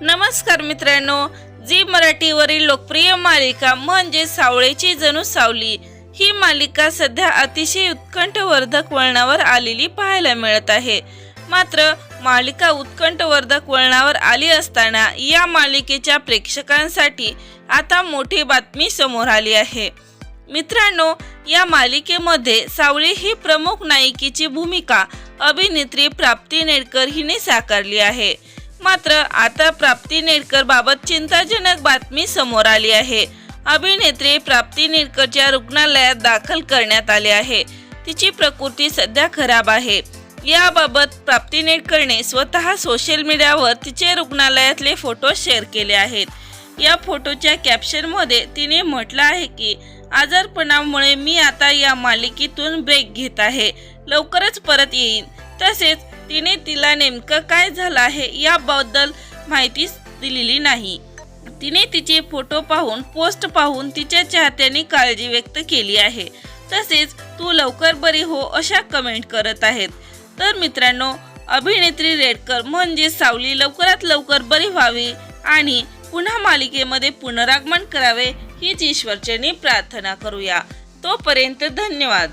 नमस्कार मित्रांनो जी मराठीवरील लोकप्रिय मालिका म्हणजे सावळेची जणू सावली. ही मालिका सध्या अतिशय उत्कंठवर्धक वळणावर आलेली पाहायला मिळत आहे. मात्र मालिका उत्कंठवर्धक वळणावर आली असताना या मालिकेच्या प्रेक्षकांसाठी आता मोठी बातमी समोर आली आहे. मित्रांनो या मालिकेमध्ये सावळी ही प्रमुख नायिकेची भूमिका अभिनेत्री प्राप्ती नेडकर हिने साकारली आहे. मात्र आता प्राप्ती नेडकर बाबत चिंताजनक बातमी समोर आली आहे. अभिनेत्री प्राप्ती नेडकरच्या रुग्णालयात दाखल करण्यात आले आहे. तिची प्रकृती सध्या खराब आहे. याबाबत प्राप्ती नेडकरने स्वतः सोशल मीडियावर तिचे रुग्णालयातले फोटो शेअर केले आहेत. या फोटोच्या कॅप्शनमध्ये तिने म्हटलं आहे की आजारपणामुळे मी आता या मालिकेतून ब्रेक घेत आहे. लवकरच परत येईन. तसेच तिने तिला नेमकं काय झालं आहे याबद्दल माहिती दिलेली नाही. तिने तिचे फोटो पाहून पोस्ट पाहून तिच्या चाहत्यांनी काळजी व्यक्त केली आहे. तसेच तू लवकर बरी हो अशा कमेंट करत आहेत. तर मित्रांनो अभिनेत्री रेडकर म्हणजे सावली लवकरात लवकर बरी व्हावी आणि पुन्हा मालिकेमध्ये पुनरागमन करावे हीच ईश्वरचेनी प्रार्थना करूया. तोपर्यंत धन्यवाद.